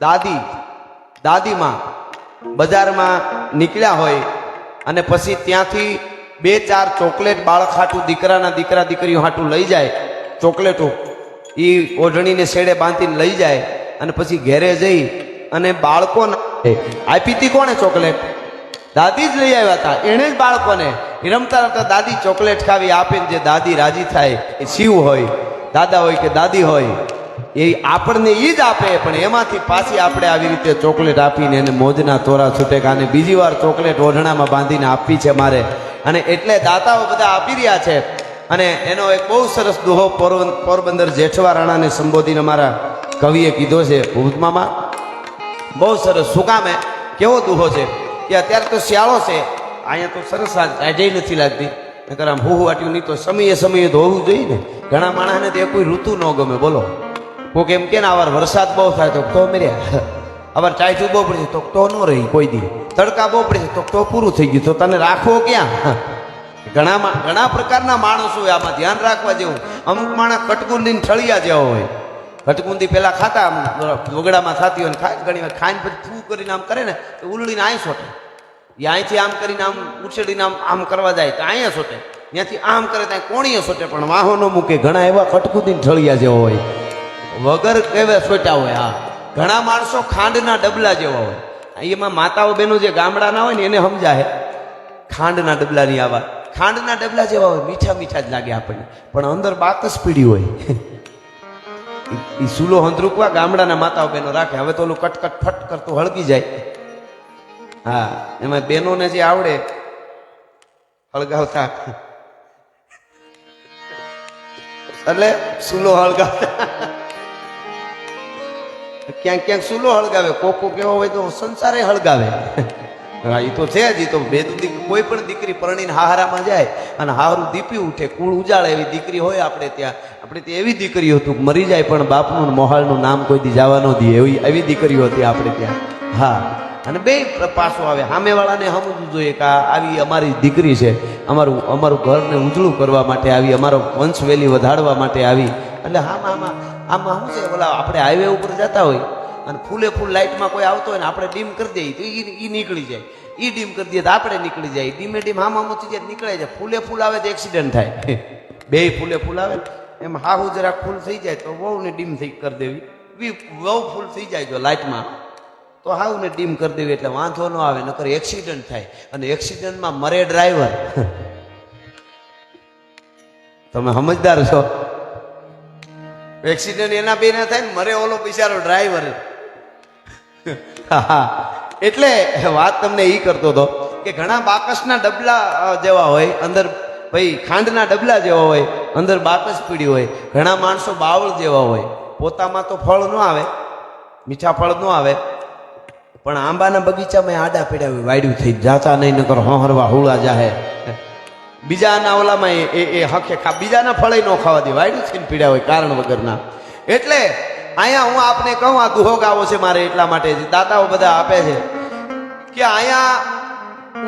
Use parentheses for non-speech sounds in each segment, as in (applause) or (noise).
દાદી, દાદીમાં બજારમાં નીકળ્યા હોય અને પછી ત્યાંથી બે ચાર ચોકલેટ બાળક હાટું દીકરાના દીકરા દીકરીઓ હાટું લઈ જાય, ચોકલેટો એ ઓઢણીને શેડે બાંધીને લઈ જાય અને પછી ઘેરે જઈ અને બાળકોને આપી હતી કોણે ચોકલેટ? દાદી જ લઈ આવ્યા હતા, એણે જ બાળકોને. રમતા રમતા દાદી ચોકલેટ ખાવી આપે જે દાદી રાજી થાય, એ શિવ હોય, દાદા હોય કે દાદી હોય એ આપણને એ જ આપે, પણ એમાંથી પાછી આપણે આવી રીતે ચોકલેટ આપીને એને મોજના તોરા છૂટે કાને બીજી વાર ચોકલેટ ઓઢણામાં બાંધીને આપવી છે મારે. અને એટલે દાતાઓ બધા આપી રહ્યા છે. અને એનો એક બહુ સરસ દુહો પોરબં- પોરબંદર જેઠવા રાણાને સંબોધીને મારા કવિએ કીધો છે ભૂતમામાં બહુ સરસ, શું કામ કેવો દુહો છે? કે અત્યારે તો શિયાળો છે. અહીંયા તો સરસ આજે નથી લાગતી. નકર આમ હું વાટ્યું નહીં તો સમયે સમયે ધોવું જોઈએ ને. ઘણા માણસને તો કોઈ ઋતુ ન ગમે, બોલો. કોક એમ કે ને, આવાર વરસાદ બહુ થાય તો તો મેર્યા આવાર ચાયચું બહુ પડે તો તો ન રહી કોઈ દી. તડકા બહુ પડે તો તો પૂરું થઈ ગયું. તો તને રાખવો ક્યાં? ઘણામાં, ઘણા પ્રકારના માણસો હોય, આમાં ધ્યાન રાખવા જેવું. અમુક માણસ કટકુંદી ઠળિયા જેવા હોય. કટકુંદી પેલા ખાતા, આમ વગડામાં થતી હોય ને ખાય, ઘણી વાર ખાઈને પછી થૂ કરીને આમ કરે ને, તો ઉલડીને અહીં સોટે. એ અહીંથી આમ કરીને આમ ઉછેડીને આમ આમ કરવા જાય, તો અહીંયા સોટે. ત્યાંથી આમ કરે, ત્યાં કોણીએ સોટે. પણ વાહો ન મૂકે, ઘણા એવા કટકુંદીને ઠળિયા જેવા હોય. વગર કેવા સોટા હોય, હા. ઘણા માણસો ખાંડના ડબલા જેવા હોય. એમાં માતાઓ બહેનો જે ગામડાના હોય ને એને સમજાય. ખાંડના ડબલાની આવા. ખાંડના ડબલા જેવા હોય, મીઠા મીઠા જ લાગે આપણને. પણ અંદર બાકસ પીડી હોય. એ સુલો હંતરૂકવા ગામડાના માતાઓ બહેનો રાખે. હવે તો ઓલું કટકટ ફટ કરતું હળગી જાય. હા, એમાં બહેનોને જે આવડે, હળગાવતા. એટલે સુલો હળગાવતા. ક્યાંક ક્યાંક સુલો હળગાવે, કોકો કેવો હોય તો સંસારે હળગાવે. હા એ તો છે જ એ તો બે કોઈ પણ દીકરી પરણીને હાહારામાં જાય અને હારું દીપી ઉઠે, કુળ ઉજાળે એવી દીકરી હોય આપણે ત્યાં. આપણે ત્યાં એવી દીકરી હતું મરી જાય પણ બાપનું મોહાળનું નામ કોઈ દી જવા ન દે, એવી એવી દીકરીઓ હતી આપણે ત્યાં. હા, અને બે પાછો આવે સામેવાળાને સમજવું જોઈએ કે આવી અમારી દીકરી છે. અમારું અમારું ઘરને ઉજળું કરવા માટે આવી, અમારો વંશવેલી વધારવા માટે આવી. એટલે આમાં આમાં આમાં શું છે? ઓલા આપણે હાઈવે ઉપર જતા હોય અને ફૂલે ફૂલ લાઇટમાં કોઈ આવતો હોય ને આપણે ડીમ કરી દઈએ તો એ નીકળી જાય. એ ડીમ કરી દઈએ તો આપણે નીકળી જાય. ડીમે ડીમ આમ આમ જાય નીકળે જાય ફૂલે ફૂલ આવે તો એક્સિડન્ટ થાય. (laughs) બે ફૂલે ફૂલ આવે એમ હાહુ જરાક ફૂલ થઈ જાય તો વહુને ડીમ થઈ કરી દેવી. વહુ ફૂલ થઈ જાય જો લાઇટમાં. તો હાવને ડીમ કરી દેવી એટલે વાંધો ન આવે, નકર એક્સિડન્ટ થાય. અને એક્સિડન્ટમાં મરે ડ્રાઈવર (laughs) તમે સમજદાર છો? એક્સિડન્ટ એના બે ના થાય ને મરે ઓલો બિચારો ડ્રાઈવર એટલે વાત તમને એ કરતો હતો કે ઘણા બાકસના ડબલા જેવા હોય, અંદર ભાઈ ખાંડના ડબલા જેવા હોય, અંદર બાકસ પીડી હોય, ઘણા માણસો બાવળ જેવા હોય. પોતામાં તો ફળ ન આવે, મીઠા ફળ ન આવે, પણ આંબાના બગીચામાં આડા પીડા વાયડું થઈ જાતા નહીં, નકર હોહરવા હુળા જાહે. બીજાના ઓલામાં એ એ- હકે ખા બીજાના ફળે ન ખાવા દે. વાયડું થઈને પીડા હોય કારણ વગરના. એટલે અહીંયા હું આપને કહું, આ દુહો ગાવો છે મારે એટલા માટે દાતાઓ બધા આપે છે કે અહીંયા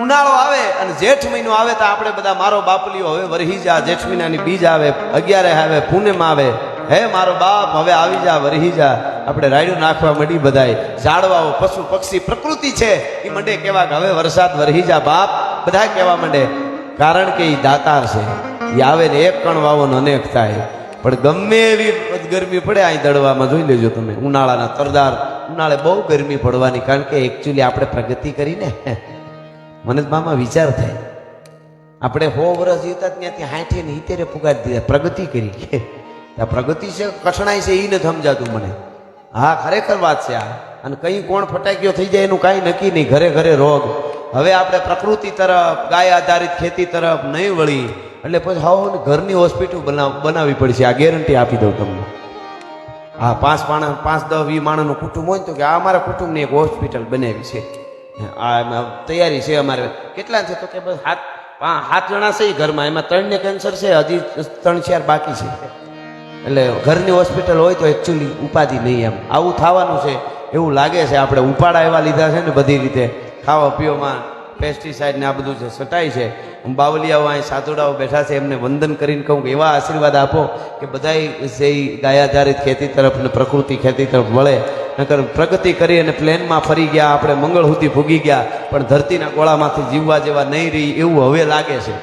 ઉનાળો આવે અને જેઠ મહિનો આવે તો આપણે બધા મારો બાપલીઓ હવે વરહી જા. જેઠ મહિનાની બીજ આવે, અગિયારે આવે, પૂનમ આવે. હે મારો બાપ, હવે આવી જા, વરહી જા. આપણે રાયડું નાખવા મળી બધાય. ઝાડવાઓ, પશુ, પક્ષી, પ્રકૃતિ છે. એ મંડે કહેવા કે હવે વરસાદ વરહી જા બાપ. બધા કહેવા માંડે. કારણ કે એ દાતાર છે. એ આવે ને એક કણ વાવો અનેક થાય. પણ ગમે એવી ગરમી પડે અહીં દડવામાં જોઈ લેજો તમે. ઉનાળાના તરદાર, ઉનાળે બહુ ગરમી પડવાની, કારણ કે એકચ્યુઅલી આપણે પ્રગતિ કરીને મને મામા વિચાર થાય. આપણે હો વર્ષ જીવતા ત્યાંથી હાઠે ને હિતેરે પુગાડી દીધા. પ્રગતિ કરી. આ પ્રગતિ છે, કઠણાઈ છે એ નથી સમજાતું મને. હા, ખરેખર વાત છે આ. અને કઈ કોણ ફટાક્યો થઈ જાય એનું કાંઈ નક્કી નહીં. ઘરે ઘરે રોગ. હવે આપણે પ્રકૃતિ તરફ, ગાય આધારિત ખેતી તરફ નહીં વળી, એટલે પછી હાવ ઘરની હોસ્પિટલ બનાવ, બનાવવી પડશે. આ ગેરંટી આપી દઉં તમને. હા પાંચ માણસ પાંચ દસ વીસ માણસનું કુટુંબ હોય ને તો કે આ અમારા કુટુંબની એક હોસ્પિટલ બનાવી છે. આ તૈયારી છે અમારે. કેટલા છે તો કે બસ હાથ સાત જણા છે ઘરમાં. એમાં ત્રણને કેન્સર છે, હજી ત્રણ, ચાર બાકી છે. એટલે ઘરની હોસ્પિટલ હોય તો એકચ્યુઅલી ઉપાધિ નહીં એમ. આવું થવાનું છે, એવું લાગે છે. આપણે ઉપાડા એવા લીધા છે ને બધી રીતે. ખાવા પીવામાં પેસ્ટિસાઇડ ને આ બધું છે સટાય છે બાવલિયાઓ અહીં સાધુડાઓ બેઠા છે, એમને વંદન કરીને કહું કે એવા આશીર્વાદ આપો કે બધાય ઈ ગાય આધારિત ખેતી તરફ ને પ્રકૃતિ ખેતી તરફ વળે. નકર પ્રગતિ કરી અને પ્લેનમાં ફરી ગયા, આપણે મંગળ સુધી ભૂગી ગયા, પણ ધરતીના ગોળામાંથી જીવવા જેવા નહીં રહી એવું હવે લાગે છે.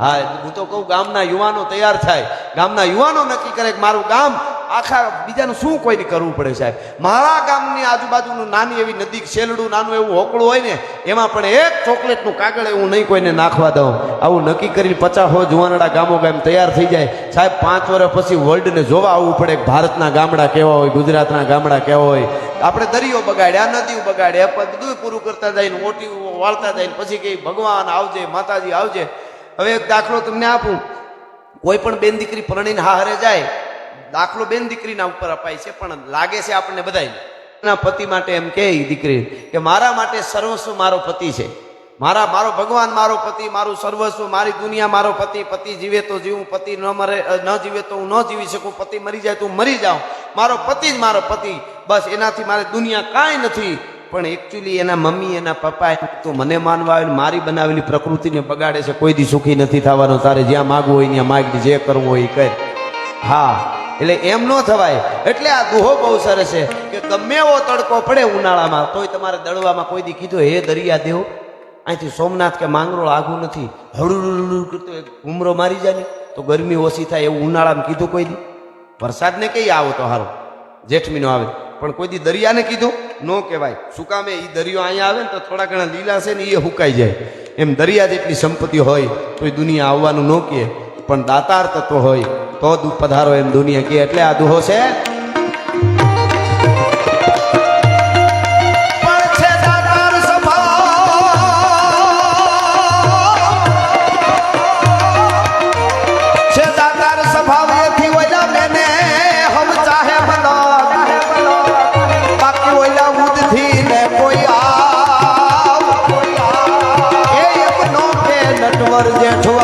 હા, હું તો કહું ગામના યુવાનો તૈયાર થાય. ગામના યુવાનો નક્કી કરે કે મારું ગામ આખા બીજાનું શું કોઈને કરવું પડે સાહેબ? મારા ગામની આજુબાજુનું નાની એવી નદી શેલડું નાનું એવું હોકળું હોય ને, એમાં પણ એક ચોકલેટનું કાગળ એવું નહીં કોઈને નાખવા દઉં. આવું નક્કી કરીને પચાસ હો જુવાનડા ગામો ગામ તૈયાર થઈ જાય. સાહેબ, પાંચ વર્ષ પછી વર્લ્ડને જોવા આવવું પડે. ભારતના ગામડા કેવા હોય, ગુજરાતના ગામડા કેવા હોય. આપણે દરિયો બગાડ્યા, નદીઓ બગાડ્યા બધું પૂરું કરતા જઈને મોટી વાળતા જાય પછી કે ભગવાન આવજે, માતાજી આવજે. હવે એક દાખલો તમને આપું. કોઈ પણ બેન દીકરી પરણીને હારે જાય દાખલો બેન દીકરીના ઉપર અપાય છે, પણ લાગે છે આપણને બધાય. એના પતિ માટે એમ કહે દીકરી, કે મારા માટે સર્વસ્વ મારો પતિ છે. મારા, મારો ભગવાન મારો પતિ, મારું સર્વસ્વ, મારી દુનિયા મારો પતિ પતિ જીવે તો જીવું, પતિ ન મરે ન જીવે તો હું ન જીવી શકું, પતિ મરી જાય તો હું મરી જાઉં. મારો પતિ જ મારો પતિ. બસ એનાથી મારે દુનિયા કાંઈ નથી. પણ એકચ્યુઅલી એના મમ્મી, એના પપ્પા તો મને માનવા આવે મારી બનાવેલી પ્રકૃતિને બગાડે છે, કોઈ દી સુખી નથી થવાનો. તારે જ્યાં માગવું હોય ત્યાં માગ જે કરવું હોય એ કર. હા. એટલે એમ ન થવાય. એટલે આ દુહો બહુ સરસ છે કે ગમે એવો તડકો પડે ઉનાળામાં, તોય તમારે દળવામાં કોઈ દી કીધું, હે દરિયા દેવ, અહીંથી સોમનાથ કે માંગરોળ આઘું નથી. હળું કરતો ઘૂમરો મારી જાય તો ગરમી ઓછી થાય એવું ઉનાળામાં કીધું કોઈ દી. વરસાદને કઈ આવો તો હારો જેઠ મહિનો આવે. પણ કોઈ દી દરિયાને કીધું, ન કહેવાય. શું કામે? એ દરિયો અહીંયા આવે ને તો થોડા ઘણા લીલા છે ને એ હુકાઈ જાય. એમ દરિયા જેટલી સંપત્તિ હોય, તો એ દુનિયા આવવાનું ન કહે. પણ દાતાર તત્વ હોય તો જ પધારો એમ દુનિયા કહે એટલે આ દુહો છે પણ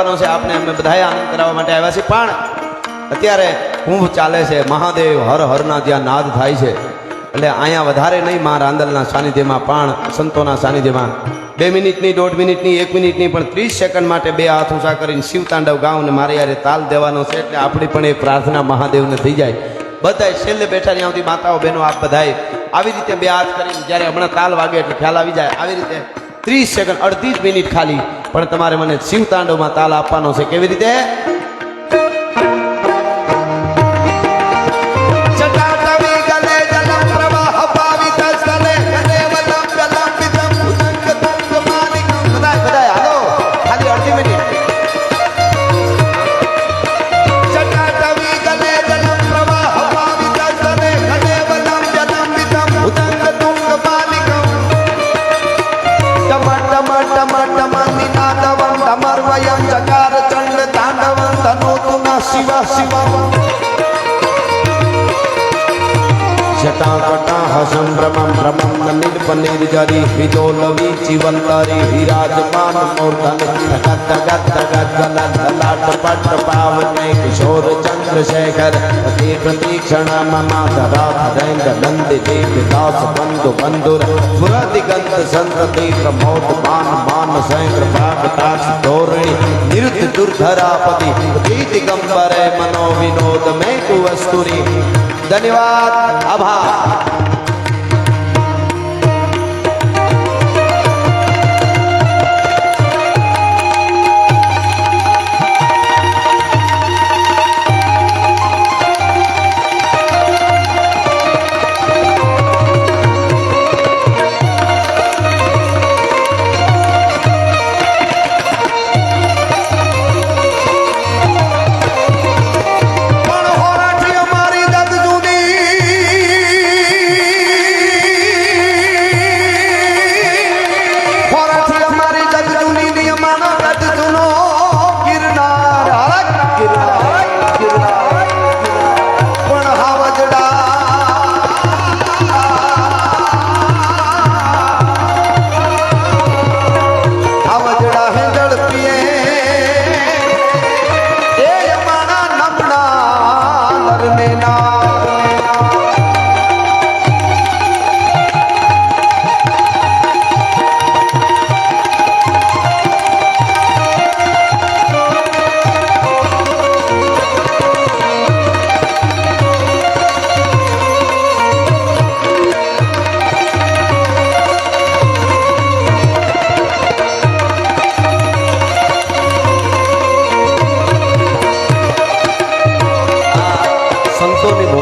આનંદ છે, આપને અમે બધાએ આનંદ કરાવવા માટે આવ્યા છીએ. પણ અત્યારે કુંભ ચાલે છે, મહાદેવ હર હરના જ્યાં નાદ થાય છે. એટલે અહીંયા વધારે નહીં, મા રાંદલના સાનિધ્યમાં પણ, સંતોના સાનિધ્યમાં. બે મિનિટની, દોઢ મિનિટની, એક મિનિટની, પણ ત્રીસ સેકન્ડ માટે બે હાથ ઊંચા કરીને શિવતાંડવ ગાઉં ને મારે યારે તાલ દેવાનો છે, એટલે આપણી પણ એ પ્રાર્થના મહાદેવને થઈ જાય. બધાય છેલ્લે બેઠા ત્યાં સુધી માતાઓ, બહેનો, આપ બધાય આવી રીતે બે હાથ કરીને જ્યારે હમણાં તાલ વાગે એટલે ખ્યાલ આવી જાય. આવી રીતે ત્રીસ સેકન્ડ અડધી મિનિટ ખાલી. પણ તમારે મને શિવતાંડવમાં તાલ આપવાનો છે. કેવી રીતે? ಶಿವ भूषण भ्रमम भ्रमम ललित पनीर जरी। हिदोलवी चिवंतरी विराजमान मूर्धन धगत धगत धगत गलत लाट पट पावने। किशोर चंद्र चंद्रशेखर प्रति प्रतीक्षण मम धरा धरेंग नंद देव दास बंधु बंधुर। संत संतति प्रमोद मान मान सैंग प्राकटाक्ष धोरणी निरुद्ध दुर्धरापति, प्रीति गंबर मनो विनोद में कुवस्तुरी धन्यवाद, आभार।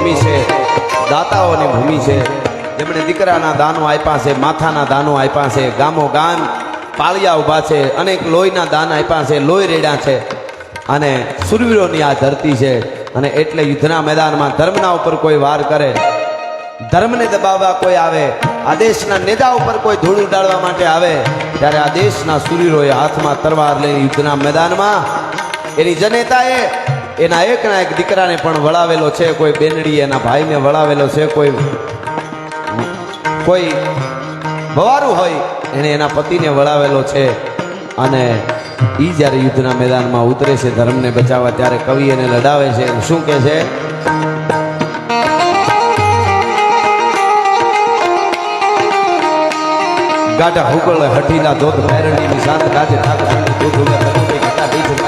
ભૂમિ છે, દાતાઓની ભૂમિ છે. જેમણે દીકરાના દાનો આપ્યા છે, માથાના દાનો આપ્યા છે, ગામો ગામ પાળિયા ઊભા છે, અનેક લોહીના દાન આપ્યા છે, લોહી રેડ્યા છે. અને સુરવીરોની આ ધરતી છે, અને એટલે યુદ્ધના મેદાનમાં ધર્મના ઉપર કોઈ વાર કરે. ધર્મને દબાવવા કોઈ આવે, આ દેશના નેતા ઉપર કોઈ ધૂળ ઉડાડવા માટે આવે, ત્યારે આ દેશના સુરીરોએ હાથમાં તરવાર લઈને યુદ્ધના મેદાનમાં એની જનેતાએ એના એકના એક દીકરાને પણ વળાવેલો છે, કોઈ બેનડી એના ભાઈને વળાવેલો છે, કોઈ કોઈ ભવારું હોય, એને એના પતિને વળાવેલો છે. અને એ જ્યારે યુદ્ધના મેદાનમાં ઉતરે છે, ધર્મને બચાવવા, ત્યારે કવિ એને લડાવે છે. શું કહે છે? ગાઢા હુકળ હઠીલા ધોધ ભૈરણી નિશાંત ગાજે ઠાક દૂધ ઉગે ઘટા બીજ